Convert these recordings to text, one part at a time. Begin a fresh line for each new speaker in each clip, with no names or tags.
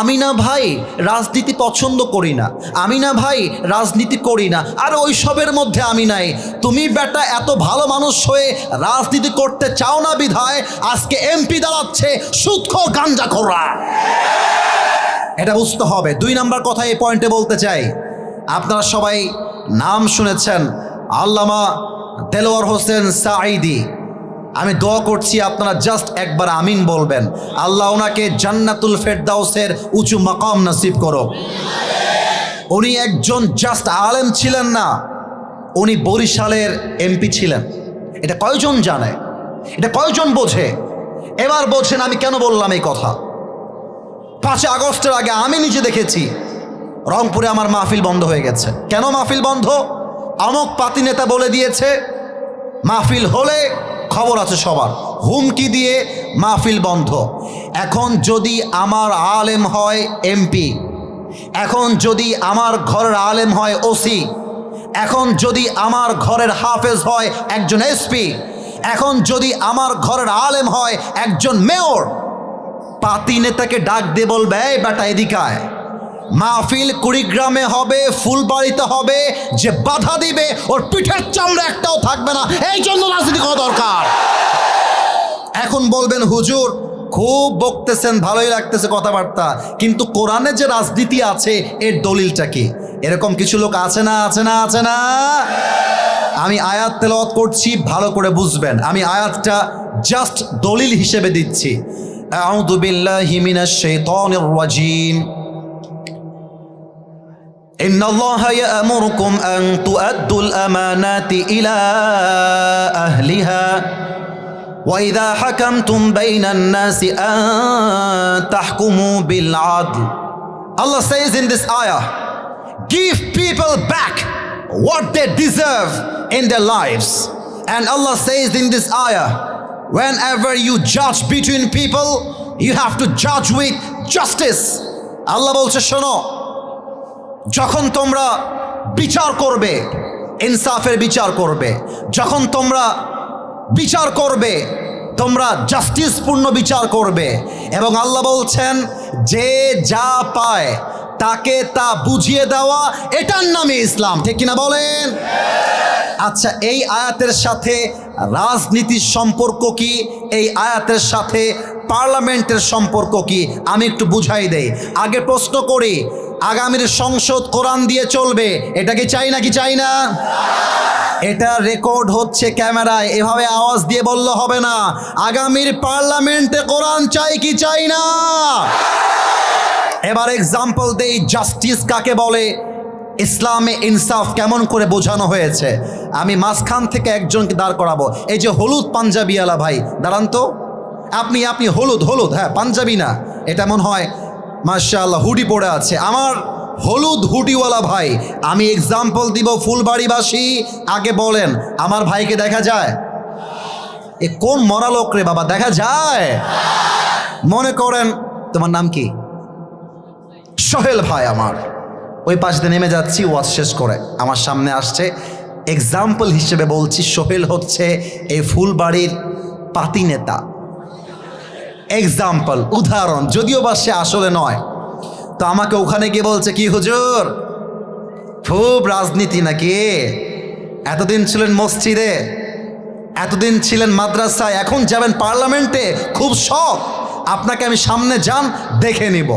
আমি না ভাই রাজনীতি পছন্দ করি না। আমি না ভাই রাজনীতি করি না। আর ওইসবের মধ্যে আমি নাই। তুমি বেটা এত ভালো মানুষ হয়ে রাজনীতি করতে চাও না বিধায় আজকে এমপি দাঁড়াচ্ছে সুৎখর গাঞ্জা খোরা এটা বুঝতে হবে। দুই নাম্বার কথা এই পয়েন্টে বলতে চাই। আপনারা সবাই নাম শুনেছেন আল্লামা দেলোয়ার হোসেন সাঈদি। আমি দোয়া করছি আপনারা জাস্ট একবার আমিন বলবেন। আল্লাহ ওনাকে জান্নাতুল ফেরদাউসের উঁচু মাকাম নসিব করো। উনি একজন জাস্ট আলেম ছিলেন না, উনি বরিশালের এমপি ছিলেন। এটা কয়জন জানে? এটা কয়জন বোঝে? এবার বোঝেন আমি কেন বললাম এই কথা? পাঁচই আগস্টের আগে আমি নিজে দেখেছি, রংপুরে আমার মাহফিল বন্ধ হয়ে গেছে। কেন মাহফিল বন্ধ? আমক পাতি নেতা বলে দিয়েছে, মাহফিল হলে খবর আছে সবার। হুমকি দিয়ে মাহফিল বন্ধ। এখন যদি আমার আলেম হয় এমপি। এখন যদি আমার ঘরের আলেম হয় ওসি। এখন যদি আমার ঘরের হাফেজ হয় একজন এসপি। এখন যদি আমার ঘরের আলেম হয় একজন মেয়র। পাতি নেতাকে ডাক দিয়ে বলবে, এই বেটা এদিকায় মাহফিল কুড়িগ্রামে হবে, ফুলবাড়িতে হবে, যে বাধা দিবে, ওর পিঠের চামড়া একটাও থাকবে না। এই জন্য রাজনীতি করা দরকার। এখন বলবেন, হুজুর, খুব বকতেছেন, ভালোই লাগতেছে কথাবার্তা। কিন্তু কোরআনে যে রাজনীতি আছে, এর দলিলটা কি? এরকম কিছু লোক আছে না আছে না আছে না? আমি আয়াত তেলাওয়াত করছি, ভালো করে বুঝবেন। আমি আয়াতটা জাস্ট দলিল হিসেবে দিচ্ছি। আউযু বিল্লাহি মিনাশ রাজিম। إن الله يأمركم أن تؤدوا الأمانات إلى أهلها وإذا حكمتم بين الناس أن تحكموا بالعدل Allah says in this ayah give people back what they deserve in their lives and Allah says in this ayah whenever you judge between people you have to judge with justice আল্লাহ বলছে শোনো যখন তোমরা বিচার করবে, ইনসাফের বিচার করবে, যখন তোমরা বিচার করবে, তোমরা জাস্টিসপূর্ণ বিচার করবে, এবং আল্লাহ বলছেন, যে যা পায়, তাকে তা বুঝিয়ে দেওয়া, এটার নামে ইসলাম। ঠিক কিনা বলেন? আচ্ছা এই আয়াতের সাথে রাজনীতির সম্পর্ক কি? এই আয়াতের সাথে পার্লামেন্টের সম্পর্ক কি? আমি একটু বুঝাই দেই। আগে প্রশ্ন করি আগামীর সংসদ কোরআন দিয়ে চলবে। এটা কি চাই না কি চাই না? এটা রেকর্ড হচ্ছে ক্যামেরায়। এভাবে আওয়াজ দিয়ে বললে হবে না। আগামীর পার্লামেন্টে কোরআন চাই কি চাই না? এবার এক্সাম্পল দেই জাস্টিস কাকে বলে? ইসলামে ইনসাফ কেমন করে বোঝানো হয়েছে? আমি মাঝখান থেকে একজনকে দাঁড় করাবো। এই যে হলুদ পাঞ্জাবিওয়ালা ভাই, দাঁড়ান তো। আপনি আপনি হলুদ হলুদ হ্যাঁ পাঞ্জাবি না। এটা মনে হয় মার্শাল্লাহ হুডি পড়ে আছে। আমার হলুদ হুডিওয়ালা ভাই, আমি এক্সাম্পল দিব ফুলবাড়িবাসী, আগে বলেন, আমার ভাইকে দেখা যায়? এ কোন মরা লোক রে বাবা, দেখা যায়? মনে করেন, তোমার নাম কি? সোহেল ভাই আমার। ওই পাশ দিয়ে নেমে যাচ্ছি, ওয়াজ শেষ করে। আমার সামনে আসছে এক্সাম্পল হিসেবে বলছি, সোহেল হচ্ছে এই ফুলবাড়ির পাতি নেতা। এক্সাম্পল উদাহরণ, যদিও বা সে আসলে নয়। তো আমাকে ওখানে গিয়ে বলছে, কি হুজুর? খুব রাজনীতি নাকি? এতদিন ছিলেন মসজিদে, এতদিন ছিলেন মাদ্রাসায়, এখন যাবেন পার্লামেন্টে? খুব শখ। আপনাকে আমি সামনে যান, দেখে নিব।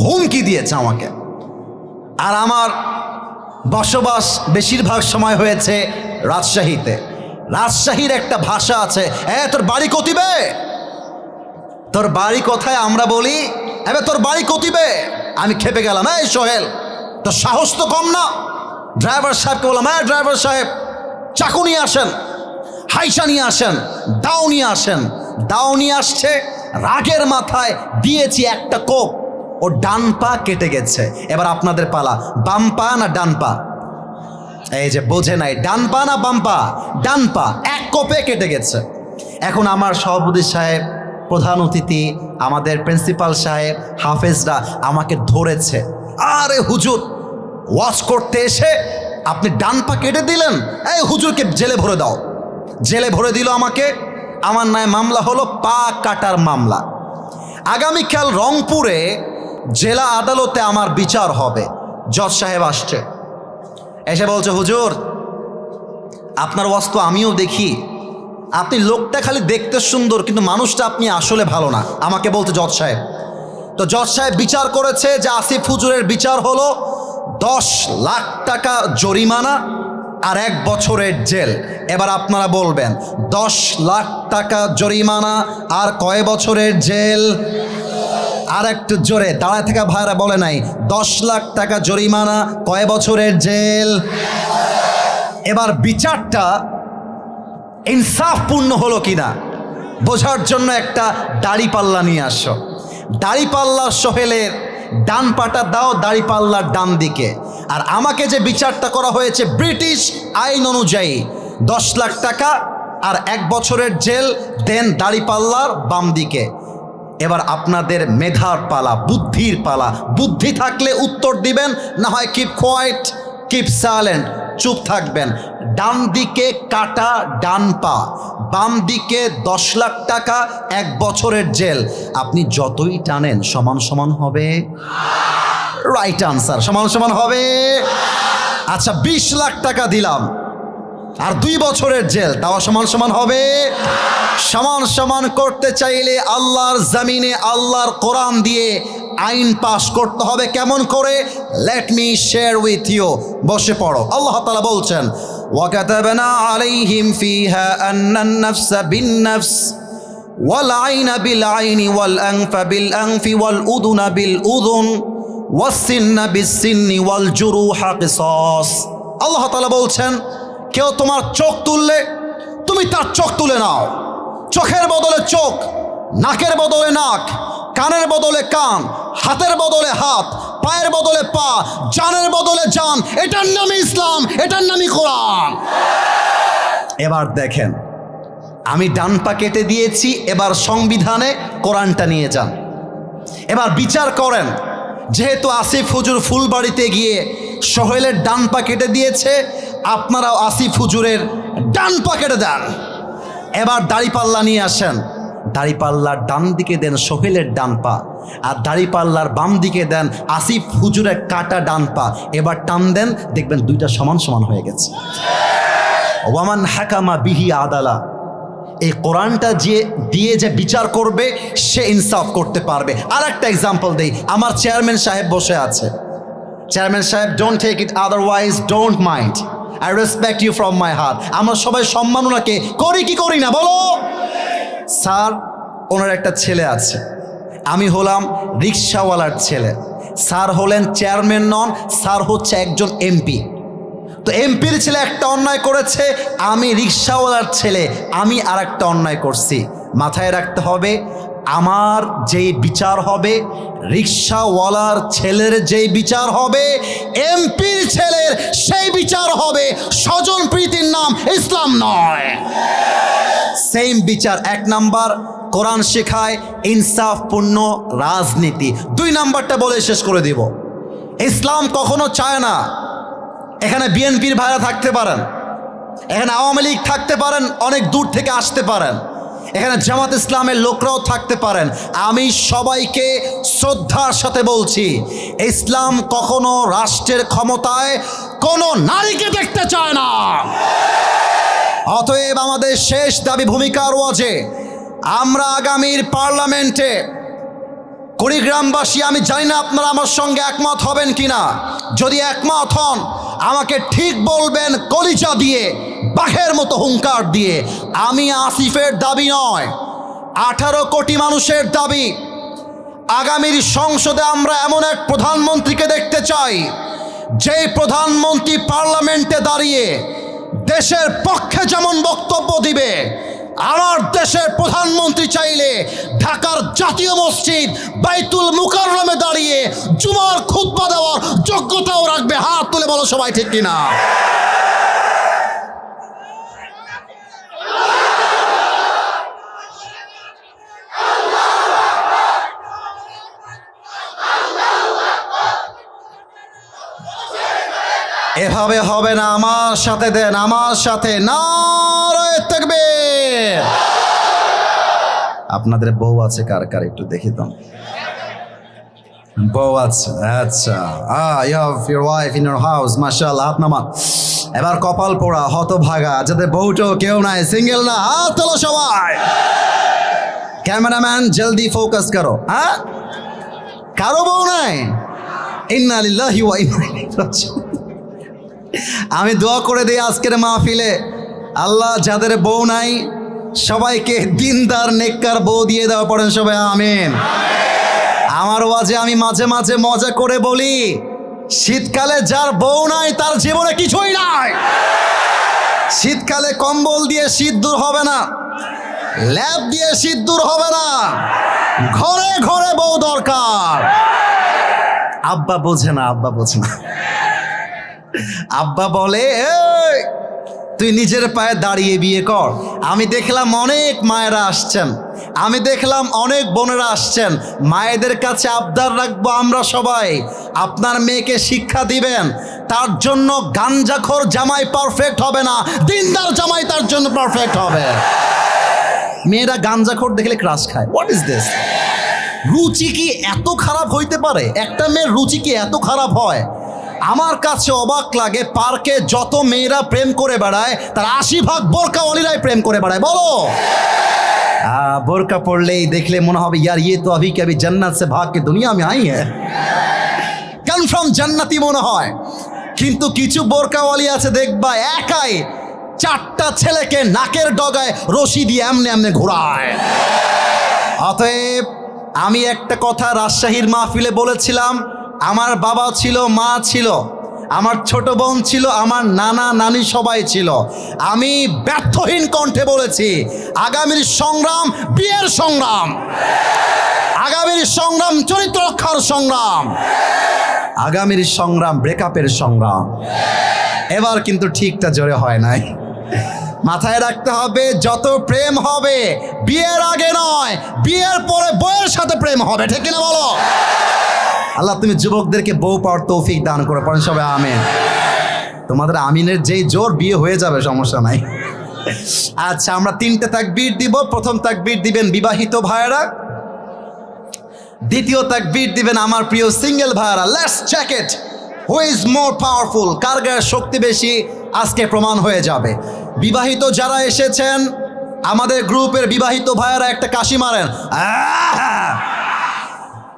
হুমকি দিয়েছে আমাকে। আর আমার বসবাস বেশিরভাগ সময় হয়েছে রাজশাহীতে। রাজশাহীর একটা ভাষা আছে, এ, তোর বাড়ি কতিবে তোর বাড়ি কোথায় আমরা বলি? এবার তোর বাড়ি কতিবে? আমি খেপে গেলাম, এই সোহেল, তোর সাহস তো কম না। ড্রাইভার সাহেবকে বললাম হ্যাঁ ড্রাইভার সাহেব, চাকু নিয়ে আসেন, হাইসা নিয়ে আসেন, দাও নিয়ে আসেন। দাও নিয়ে আসছে, রাগের মাথায় দিয়েছি একটা কোপ। ও ডান পা কেটে গেছে। এবার আপনাদের পালা, বাম পা না ডান পা? এই যে বোঝে নাই, ডান পা না বাম পা? ডান পা, এক কোপে কেটে গেছে। এখন আমার সভাপতি সাহেব প্রধান অতিথি আমাদের প্রিন্সিপাল সাহেব হাফেজরা আমাকে ধরেছে। আরে হুজুর, ওয়াশ করতে এসে আপনি ডান পা কেটে দিলেন? এই হুজুরকে জেলে ভরে দাও। জেলে ভরে দিল আমাকে। আমার নায় মামলা হলো পা কাটার মামলা। আগামীকাল রংপুরে জেলা আদালতে আমার বিচার হবে। জজ সাহেব আসছে। এসে বলছে, হুজুর, আপনার ওয়াস্তু আমিও দেখি। আপনি লোকটা খালি দেখতে সুন্দর, কিন্তু মানুষটা আপনি আসলে ভালো না। আমাকে বলতে জজ সাহেব। তো জজ সাহেব বিচার করেছে যে আসিফ হুজুরের বিচার হলো দশ লাখ টাকা জরিমানা আর এক বছরের জেল। এবার আপনারা বলবেন, দশ লাখ টাকা জরিমানা আর কয় বছরের জেল? আর একটু জোরে দাঁড়ায় থাকা ভাইরা বলে নাই, দশ লাখ টাকা জরিমানা, কয় বছরের জেল? এবার বিচারটা ইনসাফপূর্ণ হলো কিনা? বোঝার জন্য একটা দাড়ি পাল্লা নিয়ে আসো। দাড়ি পাল্লা সোহেলের ডান পাটা দাও দাড়ি পাল্লার ডান দিকে। আর আমাকে যে বিচারটা করা হয়েছে ব্রিটিশ আইন অনুযায়ী, দশ লাখ টাকা আর এক বছরের জেল, দেন দাড়ি পাল্লার বাম দিকে। এবার আপনাদের মেধার পালা, বুদ্ধির পালা। বুদ্ধি থাকলে উত্তর দিবেন, না হয় কিপ কোয়াইট কিপ সাইলেন্ট চুপ থাকবেন। ডান দিকে কাটা ডান পা, বাম দিকে দশ লাখ টাকা, এক বছরের জেল। আপনি যতই টানেন, সমান সমান হবে। রাইট আনসার সমান সমান হবে। আচ্ছা বিশ লাখ টাকা দিলাম। আর দুই বছরের জেল, তাও সমান সমান হবে। সমান সমান করতে চাইলে আল্লাহর জামিনে, আল্লাহর কোরআন দিয়ে আইন পাশ করতে হবে কেমন করে? Let me share with you বসে পড়ো। আল্লাহ তালা বলছেন, ওয়াকাতাবনা আলাইহিম ফিহা আন্নান নাফসা বিন নাফস ওয়াল আইনা বিল আইনি ওয়াল আংফা বিল আংফি ওয়াল উদুনা বিল উদুন ওয়াসিন্না বিসিন্নি ওয়াল জুরুহা কিসাস। আল্লাহ তাআলা বলছেন, কেউ তোমার চোখ তুললে, তুমি তার চোখ তুলে নাও। চোখের বদলে চোখ, নাকের বদলে নাক কানের বদলে কান, হাতের বদলে হাত, পায়ের বদলে পা, জানের বদলে জান, এটার নামই ইসলাম, এটার নামই কোরআন। এবার দেখেন, আমি ডান পা কেটে দিয়েছি, এবার সংবিধানে কোরআনটা নিয়ে যান। এবার বিচার করেন, যেহেতু আসিফ হুজুর ফুলবাড়িতে গিয়ে সোহেলের ডান পা কেটে দিয়েছে, আপনারাও আসিফ হুজুরের ডান পা কেটে দেন। এবার দাড়িপাল্লা নিয়ে আসেন। দাড়িপাল্লার ডান দিকে দেন সোহেলের ডান পা, আর দাড়িপাল্লার বাম দিকে দেন আসিফ হুজুরের কাটা ডান পা। এবার টান দেন, দেখবেন দুইটা সমান সমান হয়ে গেছে। ওয়ামান হাকামা বিহি আদালা। এই কোরআনটা যে দিয়ে যে বিচার করবে, সে ইনসাফ করতে পারবে। আর একটা এক্সাম্পল দেই, আমার চেয়ারম্যান সাহেব বসে আছে। চেয়ারম্যান সাহেব don't take it otherwise don't mind I respect you from my heart আমরা সবাই সম্মান ওনাকে করি কি করি না, বলো। স্যার, ওনার একটা ছেলে আছে। আমি হলাম রিক্সাওয়ালার ছেলে। স্যার হলেন চেয়ারম্যান নন, স্যার হচ্ছে একজন এমপি। তো এমপির ছেলে একটা অন্যায় করেছে, আমি রিক্সাওয়ালার ছেলে, আমি আর একটা অন্যায় করছি। মাথায় রাখতে হবে আমার যেই বিচার হবে, রিক্সাওয়ালার ছেলের যেই বিচার হবে, এমপির ছেলের সেই বিচার হবে, স্বজন প্রীতির নাম ইসলাম নয়। সেম বিচার, এক নাম্বার, কোরআন শেখায় ইনসাফপূর্ণ রাজনীতি। দুই নাম্বারটা বলে শেষ করে দিব। ইসলাম কখনো চায় না। এখানে বিএনপির ভাইরা থাকতে পারেন। এখানে আওয়ামী লীগ থাকতে পারেন, অনেক দূর থেকে আসতে পারেন। এখানে জামাত ইসলামের লোকরাও থাকতে পারেন। আমি সবাইকে শ্রদ্ধার সাথে বলছি, ইসলাম কখনো রাষ্ট্রের ক্ষমতায় কোনো নারীকে দেখতে চায় না। অতএব আমাদের শেষ দাবি ভূমিকার ওয়াজে আমরা আগামীর পার্লামেন্টে কুড়িগ্রামবাসী, আমি জানি না আপনারা আমার সঙ্গে একমত হবেন কিনা। যদি একমত হন, আমাকে ঠিক বলবেন কলিজা দিয়ে বাঘের মতো হুঙ্কার দিয়ে। আমি আসিফের দাবি নয়, আঠারো কোটি মানুষের দাবি। আগামীর সংসদে আমরা এমন এক প্রধানমন্ত্রীকে দেখতে চাই যেই প্রধানমন্ত্রী পার্লামেন্টে দাঁড়িয়ে দেশের পক্ষে যেমন বক্তব্য দিবে, আমার দেশের প্রধানমন্ত্রী চাইলে ঢাকার জাতীয় মসজিদ বাইতুল মুকাররমে দাঁড়িয়ে জুমার খুতবা দেওয়ার যোগ্যতাও রাখবে। হাত তুলে বলো সবাই ঠিক কিনা? এভাবে হবে না, আমার সাথে দেন, আমার সাথে। নারায় থাকবে। আপনাদের বউ আছে কার কার একটু দেখি তো বউ আছে আচ্ছা। ইউ ওয়াইফ ইন হাউস মাশাআল্লাহ, হাত নামা এবার কপাল পোড়া, হতভাগা, যাদের বউটো কেউ নাই সিঙ্গেল না, হাত তোলো সবাই। ক্যামেরাম্যান, জলদি ফোকাস করো হ্যাঁ? কারও বউ নাই? ইন্না লিল্লাহি ওয়া ইন্না ইলাইহি রাজিউন। আমি দোয়া করে দিই আজকের মাহফিলে। আল্লাহ যাদের বউ নাই, সবাইকে দিনদার, নেককার বউ দিয়ে দেওয়া পড়েন সবাই, আমিন। আমার ওয়াজে আমি মাঝে মাঝে মজা করে বলি, শীতকালে যার বউ নাই, তার জীবনে কিছুই নাই। শীতকালে কম্বল দিয়ে শীত দূর হবে না, ল্যাব দিয়ে শীত দূর হবে না, ঘরে ঘরে বউ দরকার। আব্বা বোঝে না, আব্বা বোঝে না। আব্বা বলে "এই, তুই নিজের পায়ে দাঁড়িয়ে বিয়ে কর। আমি দেখলাম অনেক মায়েরা আসছেন। আমি দেখলাম অনেক বোনেরা আসছেন। মায়েদের কাছে আবদার রাখব আমরা সবাই। আপনার মেয়েকে শিক্ষা দিবেন। তার জন্য গাঞ্জাখোর জামাই পারফেক্ট হবে না। দিনদার জামাই তার জন্য পারফেক্ট হবে। মেয়েরা গাঞ্জাখোর দেখলে ক্রাশ খায়। হোয়াট ইজ দিস রুচি কি এত খারাপ হইতে পারে? একটা মেয়ের রুচি কি এত খারাপ হয়? আমার কাছে অবাক লাগে, পার্কে যত মেয়েরা প্রেম করে বেড়ায়, তার আশি ভাগ বোরকা অলিরাই প্রেম করে বেড়ায়, বলো। বোরকা পড়লেই দেখলে মনে হবে, ইয়ার ইয়ে তো আভি কবি জান্নাত সে ভাগকে দুনিয়া আমি আই হ্যাঁ কনফার্ম জান্নাতি মনে হয়। কিন্তু কিছু বোরকাওয়ালি আছে, দেখবা, একাই চারটা ছেলেকে নাকের ডগায় রশি দিয়ে এমনে এমনে ঘোরায়। অতএব, আমি একটা কথা রাজশাহীর মাহফিলে বলেছিলাম আমার বাবা ছিল, মা ছিল, আমার ছোট বোন ছিল, আমার নানা নানি সবাই ছিল। আমি ব্যর্থহীন কণ্ঠে বলেছি, আগামীর সংগ্রাম বিয়ের সংগ্রাম। আগামীর সংগ্রাম চরিত্র রক্ষার সংগ্রাম। আগামীর সংগ্রাম ব্রেকআপের সংগ্রাম। এবার কিন্তু ঠিকটা জোরে হয় নাই। মাথায় রাখতে হবে, যত প্রেম হবে, বিয়ের আগে নয়, বিয়ের পরে বউয়ের সাথে প্রেম হবে, ঠিক কিনা বলো? আল্লাহ তুমি যুবকদেরকে বউ পাওয়ার তৌফিক দান করে, পড়েন সবাই, আমিন। তোমাদের আমিনের যেই জোর, বিয়ে হয়ে যাবে, সমস্যা নাই। আচ্ছা আমরা তিনটে তাকবীর দিব। প্রথম তাকবীর দিবেন বিবাহিত ভাইয়েরা। দ্বিতীয় তাকবীর দিবেন আমার প্রিয় সিঙ্গেল ভাইয়ারা। Let's check it who is more powerful কার গায়ের শক্তি বেশি? আজকে প্রমাণ হয়ে যাবে। বিবাহিত যারা এসেছেন, আমাদের গ্রুপের বিবাহিত ভাইয়েরা একটা কাশি মারেন!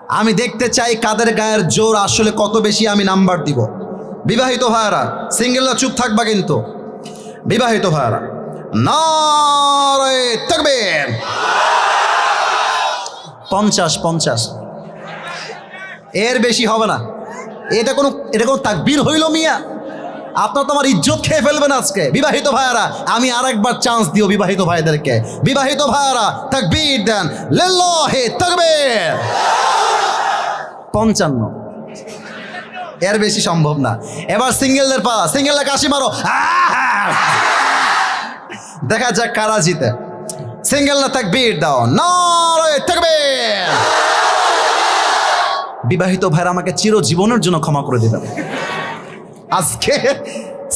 আমি দেখতে চাই কাদের গায়ের জোর আসলে কত বেশি আমি নাম্বার দিব। বিবাহিত ভাইয়ারা সিঙ্গেলরা চুপ থাকবা কিন্তু। বিবাহিত ভাইয়ারা তাকবীর। পঞ্চাশ পঞ্চাশ। এর বেশি হবে না। এটা কোনো এটা কোনো তাকবীর হইল মিয়া। আপনার তো আমার ইজ্জত খেয়ে ফেলবেন আজকে। বিবাহিত ভাইয়ারা, আমি আরেকবার চান্স দিও বিবাহিত ভাইদেরকে। বিবাহিত ভাইয়ারা, তাকবীর দেন। লিল্লাহি তাকবীর। পঞ্চান্ন। এর বেশি সম্ভব না। এবার সিঙ্গেলদের পা সিঙ্গেলরা কাশি মারো! দেখা যাক কারা জিতে। সিঙ্গেল না তাকবীর দাও। তাকবীর বিবাহিত ভাইরা আমাকে চিরজীবনের জন্য ক্ষমা করে দিবেন। আজকে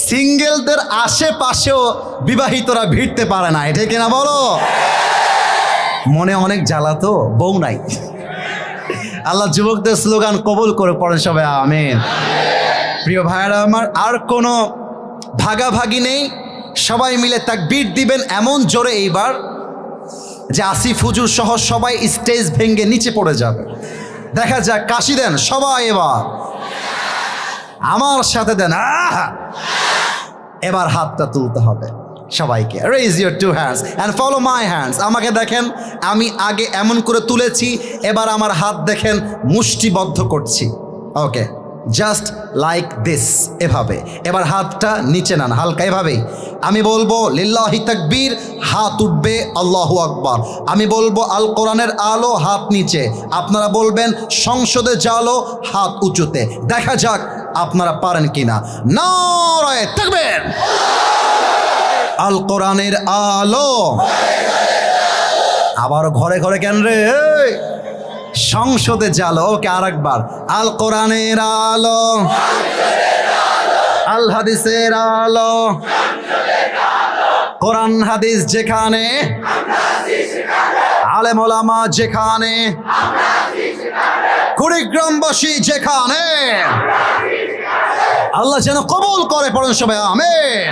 সিঙ্গেলদের আশেপাশেও বিবাহিতরা ভিড়তে পারে না। এটা কিনা বলো? মনে অনেক জ্বালা তো? বউ নাই। আল্লাহ যুবকদের স্লোগান কবুল করে পড়েন সবাই, আমিন। প্রিয় ভাইয়েরা আমার আর কোনো ভাগাভাগি নেই, সবাই মিলে তাকবীর দিবেন এমন জোরে এইবার যে আসিফ হুজুর সহ সবাই স্টেজ ভেঙে নিচে পড়ে যাবে। দেখা যাক, কাশি দেন সবাই এবার। আমার সাথে দেন, আহ! এবার হাতটা তুলতে হবে। সবাইকে। Raise your two hands and follow my hands আমাকে দেখেন, আমি আগে এমন করে তুলেছি, এবার আমার হাত দেখেন মুষ্টিবদ্ধ করছি। ওকে জাস্ট লাইক দিস এভাবে। এবার হাতটা নিচে নান, হালকা এভাবেই। আমি বলব, লিল্লাহি তাকবীর, হাত উঠবে, আল্লাহু আকবার। আমি বলব, আল কোরআনের আলো, হাত নিচে। আপনারা বলবেন, সংসদে জালো, হাত উঁচুতে। দেখা যাক আপনারা পারেন কিনা। নারায় তাকবীর! আল কোরআনের আলো। আবার ঘরে ঘরে কেন রে? সংসদে জালো, ওকে আর একবার আল। কোরআনের আলো আল হাদিসের আলো। কোরআন হাদিস যেখানে, আলেমোলামা যেখানে, কুড়িগ্রামবাসী যেখানে। আল্লাহ যেন কবুল করে পড়েন সবাই, আমেন।